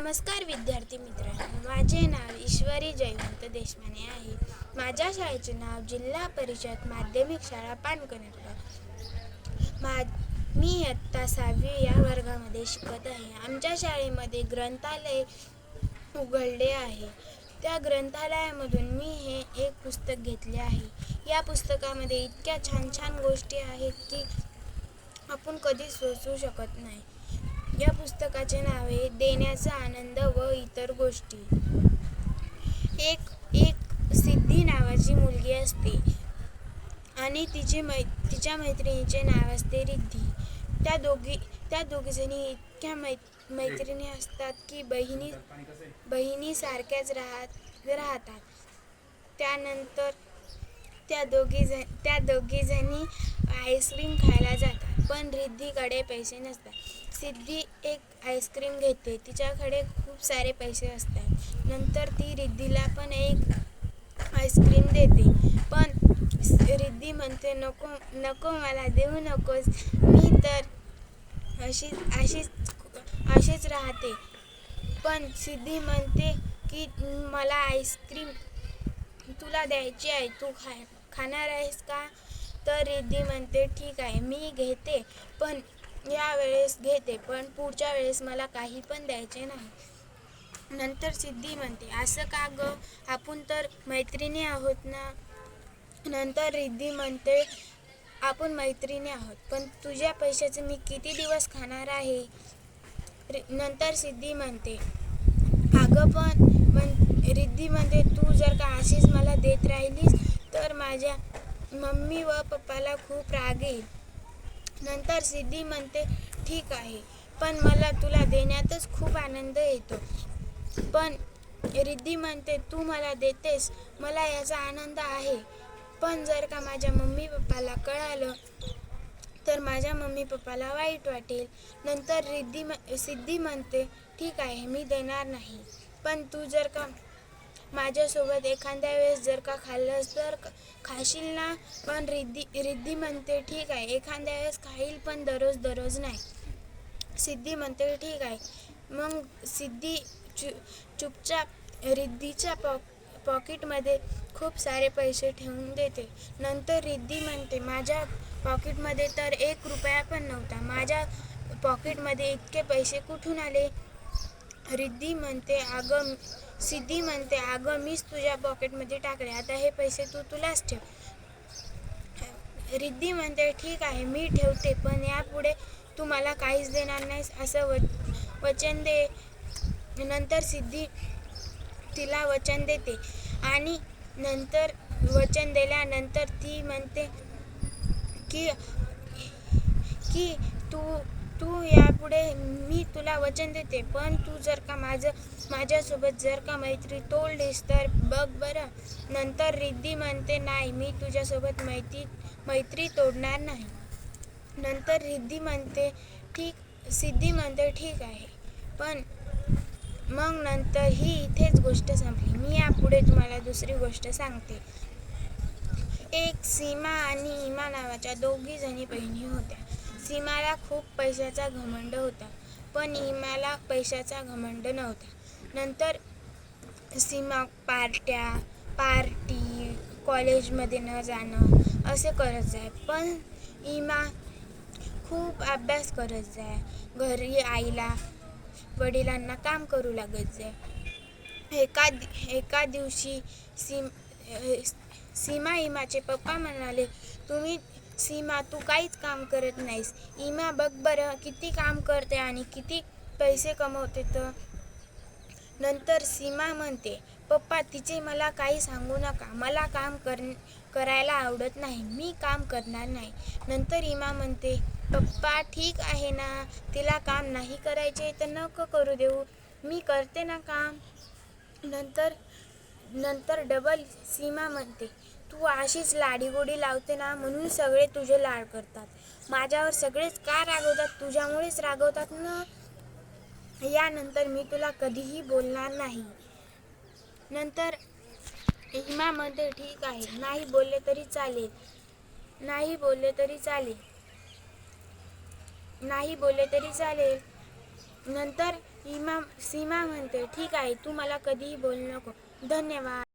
नमस्कार विद्यार्थी मित्रांनो माझे नाव ईश्वरी जयवंत देशमाने आहे. माझ्या शाळेचे नाव जिल्हा परिषद माध्यमिक शाळा पानकनेरकर मा मी इयत्ता सहावी या वर्गामध्ये शिकत आहे. आमच्या शाळेमध्ये ग्रंथालय उघडले आहे. त्या ग्रंथालयामधून मी हे एक पुस्तक घेतले आहे. या पुस्तकामध्ये इतक्या छान छान गोष्टी आहेत की आपण कधीच सोचू शकत नाही. या पुस्तकाचे नाव आहे देण्याचा आनंद व इतर गोष्टी. एक एक सिद्धी नावाची मुलगी असते आणि तिची मै तिच्या मैत्रिणीचे नाव असते रिद्धी. त्या दोघी त्या दोघीजणी इतक्या मै मैत्रिणी असतात की बहिणी बहिणीसारख्याच राहत राहतात. त्यानंतर त्या दोघी जण त्या दोघीजणी आईस्क्रीम खायला जातात. पण रिद्धीकडे पैसे नसतात. सिद्धी एक आईस्क्रीम घेते. तिच्याकडे खूप सारे पैसे असतात. नंतर ती रिद्धीला पण एक आईस्क्रीम देते. पण रिद्धी म्हणते नको नको मला देऊ नकोस. मी तर अशीच अशीच अशीच राहते. पण सिद्धी म्हणते की मला आईस्क्रीम तुला द्यायची आहे. तू खा खाणार आहेस का? तर रिद्धी म्हणते ठीक आहे मी घेते पण या वेळेस घेते पण पुढच्या वेळेस मला काही पण द्यायचे नाही. नंतर सिद्धी म्हणते असं का ग? आपण तर मैत्रिणी आहोत ना? नंतर रिद्धी म्हणते आपण मैत्रिणी आहोत पण तुझ्या पैशाचे मी किती दिवस खाणार आहे? रि- नंतर सिद्धी म्हणते अगं पण म्हण रिद्धी म्हणते तू जर का अशीच मला देत राहिलीस तर माझ्या मम्मी व पप्पाला खूप राग येईल. नंतर सिद्धी म्हणते ठीक आहे पण मला तुला देण्यातच खूप आनंद येतो. पण रिद्धी म्हणते तू मला देतेस मला याचा आनंद आहे. पण जर का माझ्या मम्मी पप्पाला कळालं तर माझ्या मम्मी पप्पाला वाईट वाटेल. नंतर रिद्धी म सिद्धी म्हणते ठीक आहे मी देणार नाही. पण तू जर का माझ्यासोबत एखाद्या वेळेस जर का खाल्लंस तर खाशील ना? पण रिद्धी रिद्धी म्हणते ठीक आहे. एखाद्या वेळेस खाईल पण दररोज दररोज नाही. सिद्धी म्हणते ठीक आहे. मग सिद्धी चु चुपचाप रिद्धीच्या पॉ पॉकेटमध्ये खूप सारे पैसे ठेवून देते. नंतर रिद्धी म्हणते माझ्या पॉकेटमध्ये तर एक रुपया पण नव्हता. माझ्या पॉकेटमध्ये इतके पैसे कुठून आले? रिद्धी म्हणते अगं सिद्धी म्हणते अगं मीच तुझ्या पॉकेटमध्ये टाकले आता हे पैसे तू तुलाच ठेव. रिद्धी म्हणते ठीक आहे मी ठेवते पण यापुढे तू मला काहीच देणार नाहीस. असं व वचन दे नंतर सिद्धी तिला वचन देते. आणि नंतर वचन दिल्यानंतर ती म्हणते की की तू तू यापुढे मी तुला वचन देते पण तू जर का माझं माझ्यासोबत जर का मैत्री तोडलीस तर बघ बरं. नंतर रिद्धी म्हणते नाही मी तुझ्यासोबत मैत्री मैत्री तोडणार नाही. नंतर रिद्धी म्हणते ठीक सिद्धी म्हणते ठीक आहे. पण मग नंतर ही इथेच गोष्ट संपली. मी यापुढे तुम्हाला दुसरी गोष्ट सांगते. एक सीमा आणि इमा नावाच्या दोघी जणी बहिणी होत्या. सीमाला खूप पैशाचा घमंड होता पण इमाला पैशाचा घमंड नव्हता. नंतर सीमा पार्ट्या पार्टी कॉलेजमध्ये न जाणं असे करत जाय. पण इमा खूप अभ्यास करत जाय. घरी आईला वडिलांना काम करू लागत जाय. एका एका दिवशी सीम सीमा इमाचे पप्पा म्हणाले तुम्ही सीमा तू काहीच काम करत नाहीस. इमा बघ बरं किती काम करते आणि किती पैसे कमवते तर नंतर सीमा म्हणते पप्पा तिचे मला काही सांगू नका. मला काम कर करायला आवडत नाही. मी काम करणार नाही. नंतर इमा म्हणते पप्पा ठीक आहे ना. तिला काम नाही करायचे तर नको करू देऊ. मी करते ना काम. नंतर नंतर डबल सीमा म्हणते तू अशीच लाडीगोडी लावते ना म्हणून सगळे तुझे लाड करतात. माझ्यावर सगळेच का रागवतात? तुझ्यामुळेच रागवतात ना. यानंतर मी तुला कधीही बोलणार नाही. नंतर हिमा म्हणते ठीक आहे. नाही बोलले तरी चालेल. नाही बोलले तरी चालेल. नाही बोलले तरी चालेल. नंतर इमा सीमा म्हणते ठीक आहे तू मला कधीही बोलू नको. धन्यवाद.